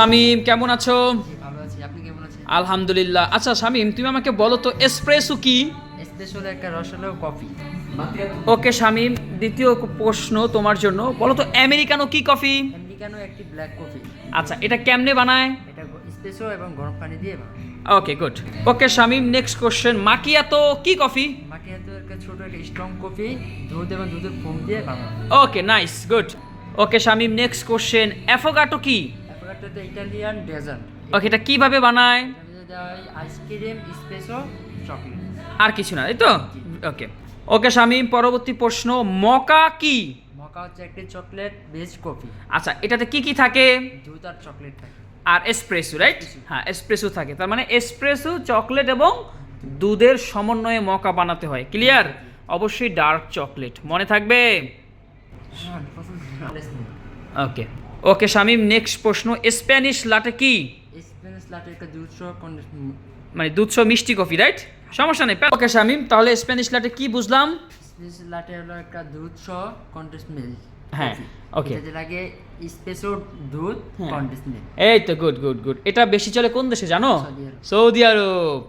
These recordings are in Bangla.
শামিম কেমন আছো? আলহামদুলিল্লাহ। আচ্ছা শামিম তুমি আমাকে বলো তো এসপ্রেসো কি? স্পেশাল একটা রসালো কফি ওকে শামিম দ্বিতীয় প্রশ্ন তোমার জন্য। বলো তো আমেরিকানো কি কফি আমেরিকানো একটি ব্ল্যাক কফি আচ্ছা এটা কেমনে বানায়? এটা স্পেশাল এবং গরম পানি দিয়ে বানায়। Okay good okay Shamim next question macchiato কি কফি মাটি হাতে একটা ছোট একটা স্ট্রং কফি দুধ এবং দুধের ফোম দিয়ে বানানো okay nice good okay Shamim next question affogato কি? তারপর একটা তো ইটালিয়ান ডেজার্ট ওকে এটা কীভাবে বানায়? আইসক্রিম স্পেশো চকলেট আর কিছু না তাই তো? ওকে ওকে শামিম পরবর্তী প্রশ্ন মকা কি? মকা হচ্ছে একটি চকলেট বেজ কফি আচ্ছা এটাতে কি কি থাকে? দুধ আর চকলেট থাকে। আর এসপ্রেসো রাইট হ্যাঁ এসপ্রেসো থাকে। তার মানে এসপ্রেসো চকলেট এবং দুধের সমন্বয়ে মকা বানাতে হয়। ক্লিয়ার অবশ্যই ডার্ক চকলেট মনে থাকবে? হ্যাঁ, ওকে ওকে শামিম নেক্সট প্রশ্ন স্প্যানিশ লাটে কি? লাটে একটা দুধশো মানে দুধশো মিষ্টি কফি রাইট সমস্যা নেই ওকে শামিম তাহলে স্প্যানিশ লাটে কি বুঝলাম? লাটে হলো একটা দুধ সহ কন্টেস্ট মিল্ক হ্যাঁ, okay. এটাতে লাগে স্পেশাল দুধ হ্যাঁ। কন্টেস্ট মিল্ক এই তো গুড গুড গুড এটা বেশি চলে কোন দেশে জানো? সৌদি আরব।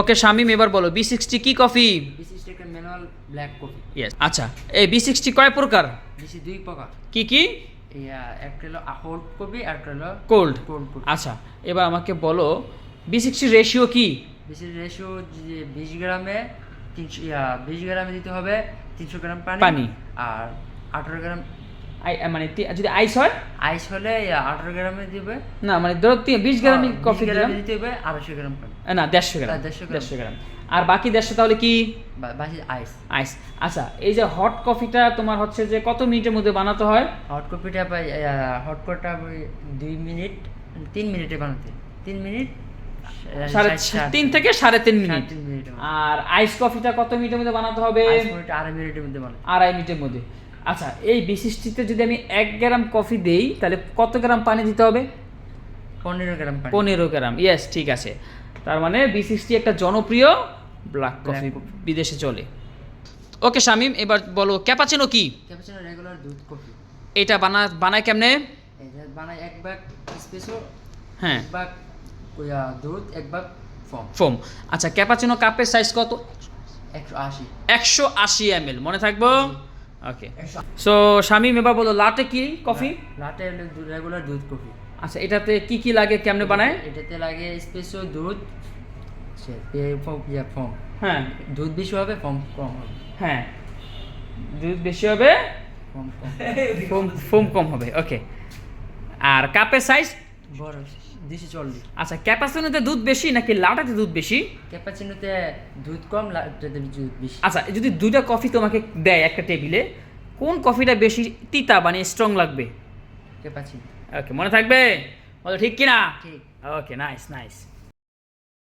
ওকে শামিম এবার বলো বি সিক্সটি কি কফি বিশিষ্ট একটা ম্যানুয়াল ব্ল্যাক কফি ইয়েস আচ্ছা এই বি সিক্সটি কয় প্রকার? দুই প্রকার। কি কি? একটা হলো কফি আর একটা হলো কোল্ড কোল্ড আচ্ছা এবার আমাকে বলো বি সিক্সটি রেশিও কি? বেশি রেশিও বিশ গ্রামে তিনশো বিশ গ্রামে দিতে হবে তিনশো গ্রাম পানি পানি। আর আঠারো গ্রাম মানে যদি আইস হয়? আইস হলে আঠারো গ্রামে দিবে। না মানে ধরো বিশ গ্রাম কফি দিলাম। গ্রামে দিতে হবে আড়াইশো গ্রাম পানি। না দেড়শো গ্রাম আহ, 150 গ্রাম। দেড়শো গ্রাম। আর বাকি দেড়শো তাহলে কি? আইস। আইস। আচ্ছা এই যে হট কফিটা তোমার হচ্ছে যে কত মিনিটের মধ্যে বানাতে হয়? হট কপিটা হট পাই দুই মিনিট তিন মিনিটে বানাতে। তিন মিনিট তিন থেকে সাড়ে তিন মিনিট। আর আইস কফিটা কত মিনিটের মধ্যে বানাতে হবে? আড়াই মিনিটের মধ্যে আড়াই মিনিটের মধ্যে। আচ্ছা এই বিশিষ্টিতে যদি আমি এক গ্রাম কফি দেই তাহলে কত গ্রাম পানি দিতে হবে? পনেরো গ্রাম পনেরো গ্রাম। ইয়েস ঠিক আছে। তার মানে বিশিষ্টি একটা জনপ্রিয় ব্ল্যাক কফি বিদেশে চলে। ওকে শামিম এবার বলো ক্যাপাচিনো কি? ক্যাপাচিনো রেগুলার দুধ কফি। এটা বানা বানায় কেমনে? এটা বানাই এক ব্যাগ স্পেশো হ্যাঁ। এক ওয়া দুধ এক ব্যাগ ফর্ম ফোম আচ্ছা ক্যাপাচিনো কাপের সাইজ কত? একশো আশি। একশো আশি এম এল মনে থাকব? ওকে সো শামিম এবার বলো লাটে কি কফি লাটে রেগুলার দুধ কফি আচ্ছা এটাতে কি কি লাগে কেমনে বানায়? এটাতে লাগে স্পেশাল দুধ ফর্ম ইয়া ফর্ম হ্যাঁ। দুধ বেশি হবে ফর্ম কম হবে। হ্যাঁ। দুধ বেশি হবে ফোম ফোম কম হবে ওকে আর কাপের সাইজ বড় দুশো চল্লিশ। আচ্ছা ক্যাপাসিনোতে দুধ বেশি নাকি লাটাতে দুধ বেশি? ক্যাপাচিনোতে দুধ কম লাটেতে দুধ বেশি। আচ্ছা যদি দুইটা কফি তোমাকে দেয় একটা টেবিলে কোন কফিটা বেশি তিতা মানে স্ট্রং লাগবে? ক্যাপাচিনো ওকে মনে থাকবে? বলো ঠিক কিনা? ঠিক। Okay nice nice